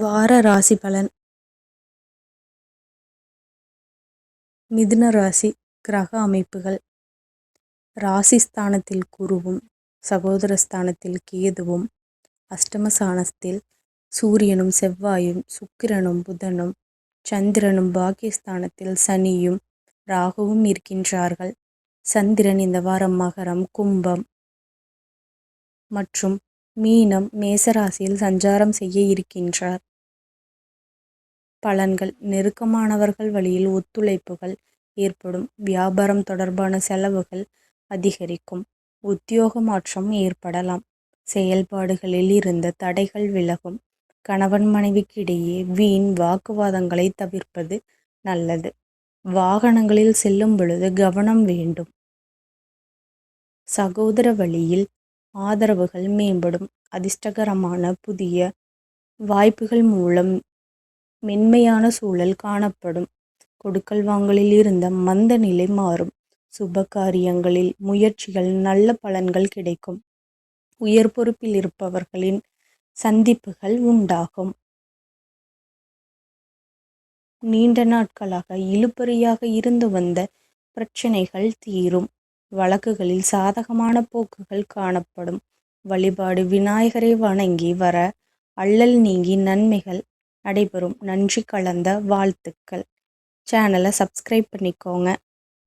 வார ராசி பலன். மிதுன ராசி கிரக அமைப்புகள். ராசிஸ்தானத்தில் குருவும் சகோதர ஸ்தானத்தில் கேதுவும் அஷ்டமஸ்தானத்தில் சூரியனும் செவ்வாயும் சுக்கிரனும் புதனும் சந்திரனும் பாக்கியஸ்தானத்தில் சனியும் ராகுவும் இருக்கின்றார்கள். சந்திரன் இந்த வாரம் மகரம் கும்பம் மற்றும் மீனம் மேசராசியில் சஞ்சாரம் செய்ய இருக்கின்றார். பலன்கள் நெருக்கமானவர்கள் வழியில் ஒத்துழைப்புகள் ஏற்படும். வியாபாரம் தொடர்பான செலவுகள் அதிகரிக்கும். உத்தியோக மாற்றம் ஏற்படலாம். செயல்பாடுகளில் இருந்த தடைகள் விலகும். கணவன் மனைவிக்கு இடையே வீண் வாக்குவாதங்களை தவிர்ப்பது நல்லது. வாகனங்களில் செல்லும் பொழுது கவனம் வேண்டும். சகோதர வழியில் ஆதரவுகள் மேம்படும். அதிர்ஷ்டகரமான புதிய வாய்ப்புகள் மூலம் மென்மையான சூழல் காணப்படும். கொடுக்கல் வாங்கலில் இருந்த மந்த நிலை மாறும். சுப காரியங்களில் முயற்சிகள் நல்ல பலன்கள் கிடைக்கும். உயர் பொறுப்பில் இருப்பவர்களின் சந்திப்புகள் உண்டாகும். நீண்ட நாட்களாக இழுபறியாக இருந்து வந்த பிரச்சனைகள் தீரும். வழக்குகளில் சாதகமான போக்குகள் காணப்படும். வழிபாடு விநாயகரை வணங்கி வர அல்லல் நீங்கி நன்மைகள் நடைபெறும் நன்றி கலந்த வாழ்த்துக்கள். சேனலை சப்ஸ்கிரைப் பண்ணிக்கோங்க.